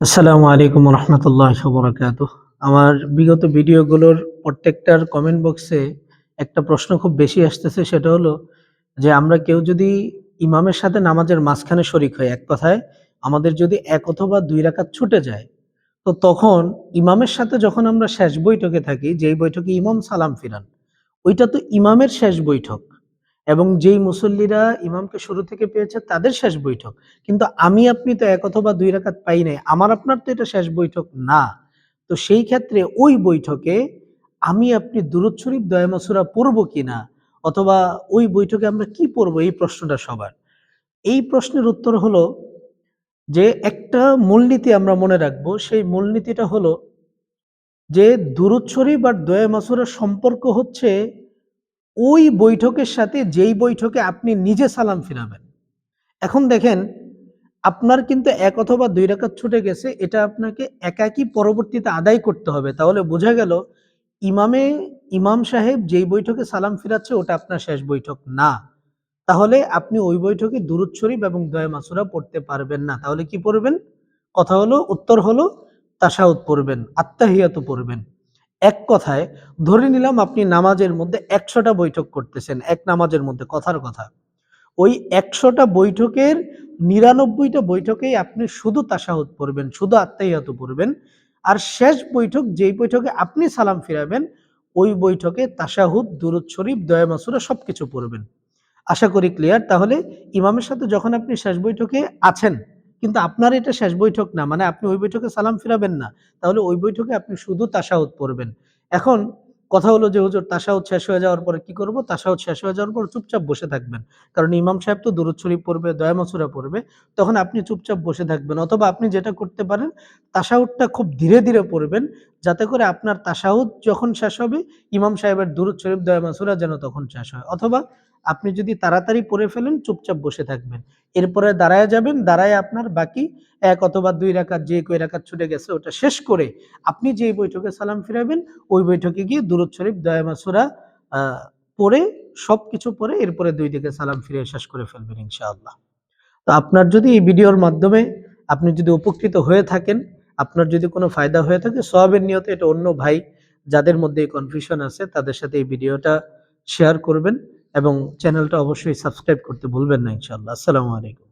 আসসালামু আলাইকুম রহমতুল্লাহ বরকাত আমার বিগত ভিডিওগুলোর প্রত্যেকটার কমেন্ট বক্সে একটা প্রশ্ন খুব বেশি আসতেছে, সেটা হলো যে আমরা কেউ যদি ইমামের সাথে নামাজের মাঝখানে শরিক হয় এক কথায়, আমাদের যদি এক অথবা দুই রাকাত ছুটে যায়, তো তখন ইমামের সাথে যখন আমরা শেষ বৈঠকে থাকি, যেই বৈঠকে ইমাম সালাম ফিরান, ওইটা তো ইমামের শেষ বৈঠক। এবং যেই মুসল্লিরা ইমামকে শুরু থেকে পেয়েছে তাদের শেষ বৈঠক। কিন্তু আমি, আপনি তো এক অথবা দুই রাকাত পাই নাই, আমার, আপনার তো এটা শেষ বৈঠক না। তো সেই ক্ষেত্রে ওই বৈঠকে আমি, আপনি দুরুদ শরীফ দয়ামাসুরা পড়ব কিনা? অথবা ওই বৈঠকে আমরা কি পড়ব? এই প্রশ্নটা সবার। এই প্রশ্নের উত্তর হলো যে একটা মূলনীতি আমরা মনে রাখব, সেই মূলনীতিটা হলো যে দুরুদ শরীফ আর দয়া মাসুরের সম্পর্ক হচ্ছে ওই বৈঠকের সাথে যেই বৈঠকে আপনি নিজে সালাম ফিরাবেন। এখন দেখেন, আপনার কিন্তু এক অথবা দুই রাকাত ছুটে গেছে, এটা আপনাকে একাকি পরবর্তীতে আদায় করতে হবে। তাহলে বোঝা গেল, ইমামে, ইমাম সাহেব যেই বৈঠকে সালাম ফিরাচ্ছে, ওটা আপনার শেষ বৈঠক না। তাহলে আপনি ওই বৈঠকে দুরুদ শরীফ এবং দয়া মাসুরা পড়তে পারবেন না। তাহলে কি পড়বেন? কথা হলো, উত্তর হলো, তাসাউদ পড়বেন আত্মাহিয়াত পড়বেন। এক কথায়, ধরে নিলাম আপনি নামাজের মধ্যে একশোটা বৈঠক করতেছেন, এক নামাজের মধ্যে কথার কথা। ওই একশোটা বৈঠকের নিরানব্বইটা বৈঠকেই আপনি শুধু তাসাহুদ পড়বেন, শুধু আত্মাইয়াত পড়বেন, আর শেষ বৈঠক যেই বৈঠকে আপনি সালাম ফিরাবেন, ওই বৈঠকে তাসাহুদ, দুরুদ শরীফ, দয়া মাসুরা সবকিছু পড়বেন। আশা করি ক্লিয়ার তাহলে ইমামের সাথে যখন আপনি শেষ বৈঠকে আছেন কিন্তু আপনার এটা শেষ বৈঠক না মানে আপনি ওই বৈঠকে সালাম ফিরাবেন না, তাহলে ওই বৈঠকে আপনি শুধু তাসাউদ পড়বেন। এখন কথা হলো যে হুজুর তাসাউদ শেষ হয়ে যাওয়ার পরে কি করব? তাসাউদ শেষ হয়ে যাওয়ার পর চুপচাপ বসে থাকবেন। কারণ ইমাম সাহেব তো দুরুদ শরীফ পড়বে, দয়া মসুরা পড়বে, তখন আপনি চুপচাপ বসে থাকবেন। অথবা আপনি যেটা করতে পারেন তাসাউদটা খুব ধীরে ধীরে পড়বেন যাতে করে আপনার তাসাউদ যখন শেষ হবে, ইমাম সাহেবের দুরুদ শরীফ দয়া মাসুরা যেন তখন শেষ হয়। অথবা আপনি যদি তাড়াতাড়ি পড়ে ফেলেন, চুপচাপ বসে থাকবেন। এরপরে দাঁড়ায় যাবেন, দাঁড়ায় আপনার বাকি এক অথবা দুই রাকাত, যে কই রাকাত ছুটে গেছে, ওটা শেষ করে আপনি যেই বৈঠকে সালাম ফিরাবেন, ওই বৈঠকে গিয়ে দুরুদ শরীফ দয়া মাসুরা আহ, পড়ে, সবকিছু পরে এরপরে দুই দিকে সালাম ফিরে শেষ করে ফেলবেন ইনশাআল্লাহ। তো আপনার যদি এই ভিডিওর মাধ্যমে আপনি যদি উপকৃত হয়ে থাকেন আপনার যদি কোনো ফায়দা হয়ে থাকে সবের নিয়তে এটা অন্য ভাই যাদের মধ্যে এই কনফিউশন আছে, তাদের সাথে এই ভিডিওটা শেয়ার করবেন এবং চ্যানেলটা অবশ্যই সাবস্ক্রাইব করতে ভুলবেন না ইনশাআল্লাহ। আসসালামু আলাইকুম।